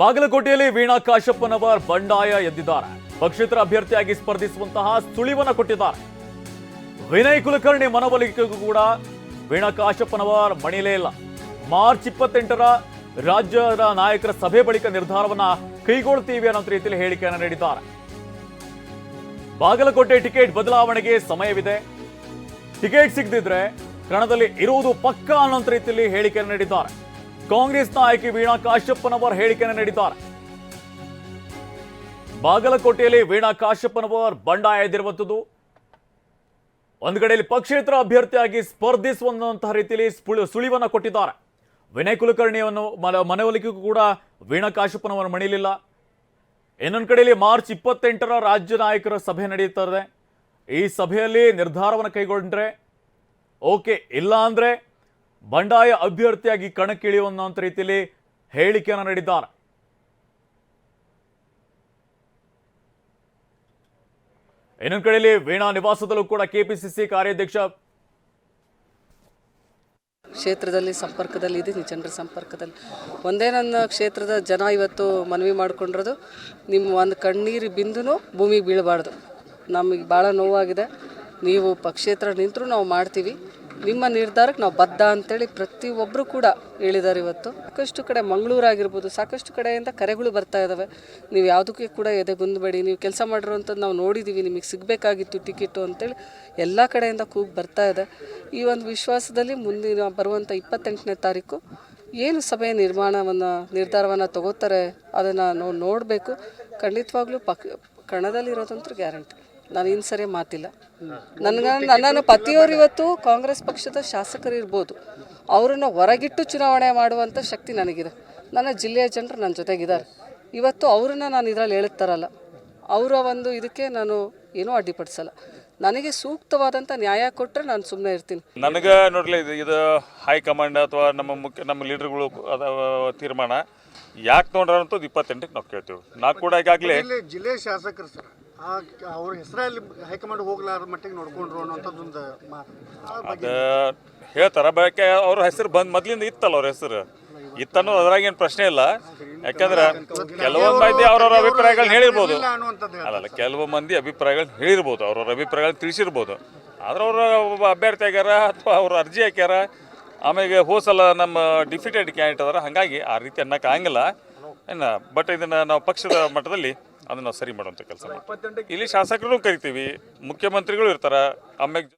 ಬಾಗಲಕೋಟೆಯಲ್ಲಿ ವೀಣಾ ಕಾಶಪ್ಪನವರ್ ಬಂಡಾಯ ಎದ್ದಿದ್ದಾರೆ. ಪಕ್ಷೇತರ ಅಭ್ಯರ್ಥಿಯಾಗಿ ಸ್ಪರ್ಧಿಸುವಂತಹ ಸುಳಿವನ್ನ ಕೊಟ್ಟಿದ್ದಾರೆ. ವಿನಯ್ ಕುಲಕರ್ಣಿ ಮನವೊಲಿಕೆಗೂ ಕೂಡ ವೀಣಾ ಕಾಶಪ್ಪನವರ್ ಮಣಿಲೇ ಇಲ್ಲ. ಮಾರ್ಚ್ ಇಪ್ಪತ್ತೆಂಟರ ರಾಜ್ಯದ ನಾಯಕರ ಸಭೆ ಬಳಿಕ ನಿರ್ಧಾರವನ್ನ ಕೈಗೊಳ್ತೀವಿ ಅನ್ನೋ ರೀತಿಯಲ್ಲಿ ಹೇಳಿಕೆಯನ್ನು ನೀಡಿದ್ದಾರೆ. ಬಾಗಲಕೋಟೆ ಟಿಕೆಟ್ ಬದಲಾವಣೆಗೆ ಸಮಯವಿದೆ. ಟಿಕೆಟ್ ಸಿಗದಿದ್ರೆ ಕಣದಲ್ಲಿ ಇರುವುದು ಪಕ್ಕ ಅನ್ನೋ ರೀತಿಯಲ್ಲಿ ಹೇಳಿಕೆಯನ್ನು ನೀಡಿದ್ದಾರೆ. ಕಾಂಗ್ರೆಸ್ ನಾಯಕಿ ವೀಣಾ ಕಾಶ್ಯಪ್ಪನವರ್ ಹೇಳಿಕೆಯನ್ನು ನೀಡಿದ್ದಾರೆ. ಬಾಗಲಕೋಟೆಯಲ್ಲಿ ವೀಣಾ ಕಾಶ್ಯಪ್ಪನವರ್ ಬಂಡಾಯ ಎದಿರುವಂಥದ್ದು ಒಂದು ಕಡೆಯಲ್ಲಿ ಪಕ್ಷೇತರ ಅಭ್ಯರ್ಥಿಯಾಗಿ ಸ್ಪರ್ಧಿಸುವಂತಹ ರೀತಿಯಲ್ಲಿ ಸುಳಿವನ್ನು ಕೊಟ್ಟಿದ್ದಾರೆ. ವಿನಯ್ ಕುಲಕರ್ಣಿಯನ್ನು ಮನ- ಮನವೊಲಿಕೆಗೂ ಕೂಡ ವೀಣಾ ಕಾಶ್ಯಪ್ಪನವರ ಮಣಿಲಿಲ್ಲ ಇನ್ನೊಂದು ಕಡೆಯಲ್ಲಿ ಮಾರ್ಚ್ ಇಪ್ಪತ್ತೆಂಟರ ರಾಜ್ಯ ನಾಯಕರ ಸಭೆ ನಡೆಯುತ್ತದೆ. ಈ ಸಭೆಯಲ್ಲಿ ನಿರ್ಧಾರವನ್ನು ಕೈಗೊಂಡ್ರೆ ಓಕೆ, ಇಲ್ಲ ಅಂದ್ರೆ ಬಂಡಾಯ ಅಭ್ಯರ್ಥಿಯಾಗಿ ಕಣಕ್ಕಿಳಿಯುವಂತ ರೀತಿಯಲ್ಲಿ ಹೇಳಿಕೆಯನ್ನು ನೀಡಿದ್ದಾರೆ. ಇನ್ನೊಂದು ಕಡೆಯಲ್ಲಿ ವೀಣಾ ನಿವಾಸದಲ್ಲೂ ಕೂಡ ಕೆಪಿಸಿಸಿ ಕಾರ್ಯಾಧ್ಯಕ್ಷ ಕ್ಷೇತ್ರದಲ್ಲಿ ಸಂಪರ್ಕದಲ್ಲಿ ಇದ್ದೀನಿ ಜನರ ಸಂಪರ್ಕದಲ್ಲಿ. ಒಂದೇ ನನ್ನ ಕ್ಷೇತ್ರದ ಜನ ಇವತ್ತು ಮನವಿ ಮಾಡ್ಕೊಂಡಿರೋದು, ನಿಮ್ಮ ಒಂದು ಕಣ್ಣೀರು ಬಿಂದುನು ಭೂಮಿಗೆ ಬೀಳಬಾರ್ದು. ನಮಗೆ ಭಾಳ ನೋವಾಗಿದೆ. ನೀವು ಪಕ್ಷೇತ್ರ ನಿಂತರೂ ನಾವು ಮಾಡ್ತೀವಿ. ನಿಮ್ಮ ನಿರ್ಧಾರಕ್ಕೆ ನಾವು ಬದ್ಧ ಅಂತೇಳಿ ಪ್ರತಿಯೊಬ್ಬರು ಕೂಡ ಹೇಳಿದ್ದಾರೆ ಇವತ್ತು. ಸಾಕಷ್ಟು ಕಡೆ ಮಂಗಳೂರು ಆಗಿರ್ಬೋದು ಸಾಕಷ್ಟು ಕಡೆಯಿಂದ ಕರೆಗಳು ಬರ್ತಾ ಇದ್ದಾವೆ ನೀವು ಯಾವುದಕ್ಕೆ ಕೂಡ ಎದೆ ಬಂದಬೇಡಿ, ನೀವು ಕೆಲಸ ಮಾಡಿರೋಂಥದ್ದು ನಾವು ನೋಡಿದ್ದೀವಿ ನಿಮಗೆ ಸಿಗಬೇಕಾಗಿತ್ತು ಟಿಕೆಟು ಅಂತೇಳಿ ಎಲ್ಲ ಕಡೆಯಿಂದ ಕೂಗ್ ಬರ್ತಾ ಇದೆ. ಈ ಒಂದು ವಿಶ್ವಾಸದಲ್ಲಿ ಮುಂದಿನ ಬರುವಂಥ ಇಪ್ಪತ್ತೆಂಟನೇ ತಾರೀಕು ಏನು ಸಭೆಯ ನಿರ್ಮಾಣವನ್ನು, ನಿರ್ಧಾರವನ್ನು ತಗೋತಾರೆ ಅದನ್ನು ನಾವು ನೋಡಬೇಕು. ಖಂಡಿತವಾಗ್ಲೂ ಪಕ್, ಕಣದಲ್ಲಿರೋದಂತೂ ಗ್ಯಾರಂಟಿ. ನಾನು ಇನ್ನು ಸರಿ ಮಾತಿಲ್ಲ. ನನಗೆ ನನ್ನ ಪತಿಯವರು ಇವತ್ತು ಕಾಂಗ್ರೆಸ್ ಪಕ್ಷದ ಶಾಸಕರು ಇರ್ಬೋದು. ಅವರನ್ನು ಹೊರಗಿಟ್ಟು ಚುನಾವಣೆ ಮಾಡುವಂಥ ಶಕ್ತಿ ನನಗಿದೆ. ನನ್ನ ಜಿಲ್ಲೆಯ ಜನರು ನನ್ನ ಜೊತೆಗಿದ್ದಾರೆ. ಇವತ್ತು ಅವರನ್ನು ನಾನು ಇದರಲ್ಲಿ ಹೇಳುತ್ತಾರಲ್ಲ ಅವರ ಒಂದು ಇದಕ್ಕೆ ನಾನು ಏನೂ ಅಡ್ಡಿಪಡಿಸಲ್ಲ. ನನಗೆ ಸೂಕ್ತವಾದಂಥ ನ್ಯಾಯ ಕೊಟ್ಟರೆ ನಾನು ಸುಮ್ಮನೆ ಇರ್ತೀನಿ. ನನಗೆ ನೋಡಲಿ ಇದು ಇದು ಹೈಕಮಾಂಡ್ ಅಥವಾ ನಮ್ಮ ಮುಖ್ಯ ನಮ್ಮ ಲೀಡರ್ಗಳು ತೀರ್ಮಾನ ಯಾಕೆ ನೋಡ್ರ ಅಂತದ್ದು ಇಪ್ಪತ್ತೆಂಟಕ್ಕೆ ನಾವು ಕೇಳ್ತೀವಿ. ನಾವು ಕೂಡ ಈಗಾಗಲೇ ಜಿಲ್ಲೆ ಶಾಸಕರು ಸರ್. ಆ ಅವ್ರ ಹೆಸರಲ್ಲಿ ಹೈಕಮಾಂಡ್ ಹೋಗ್ಲಾರ ಮಟ್ಟಿಗೆ ನೋಡ್ಕೊಂಡ್ರು ಅನ್ನೋಂಥದ್ದೊಂದು ಮಾತು ಆ ಬಗ್ಗೆ ಅದು ಹೇಳ್ತಾರ ಬೇಕೆ ಅವ್ರ ಹೆಸರು ಬಂದ್ ಮೊದ್ಲಿಂದ ಇತ್ತಲ್ಲ ಅವ್ರ ಹೆಸರು? ಇತ್ತನ್ನೋ ಅದ್ರಾಗ ಏನು ಪ್ರಶ್ನೆ ಇಲ್ಲ. ಯಾಕಂದ್ರೆ ಕೆಲವೊಂದು ಮಂದಿ ಅವ್ರವ್ರ ಅಭಿಪ್ರಾಯಗಳನ್ನ ಹೇಳಿರ್ಬೋದು. ಇಲ್ಲ ಅನ್ನುವಂಥದ್ದು ಹೇಳ್ತಾರೆ. ಅಲ್ಲಲ್ಲ ಕೆಲವು ಮಂದಿ ಅಭಿಪ್ರಾಯಗಳನ್ನ ಹೇಳಿರ್ಬೋದು ಅವ್ರವ್ರ ಅಭಿಪ್ರಾಯಗಳನ್ನ ತಿಳಿಸಿರ್ಬೋದು. ಆದ್ರೆ ಅವ್ರ ಒಬ್ಬ ಅಭ್ಯರ್ಥಿ ಆಗ್ಯಾರ ಅಥವಾ ಅವ್ರು ಅರ್ಜಿ ಹಾಕ್ಯಾರ ಆಮೇಲೆ ಹೋಸಲ ನಮ್ಮ ಡಿಫಿಟೆಡ್ ಕ್ಯಾಂಡಿಡೇಟ್ ಅದಾರ ಹಾಗಾಗಿ ಆ ರೀತಿ ಅನ್ನಕ್ಕೆ ಆಗಂಗಿಲ್ಲ. ಏನು ಬಟ್ ಇದನ್ನು ನಾವು ಪಕ್ಷದ ಮಟ್ಟದಲ್ಲಿ ಅದನ್ನು ನಾವು ಸರಿ ಮಾಡುವಂಥ ಕೆಲಸ ಇಲ್ಲಿ ಶಾಸಕರು ಕರಿತೀವಿ ಮುಖ್ಯಮಂತ್ರಿಗಳು ಇರ್ತಾರೆ ಆಮೇಲೆ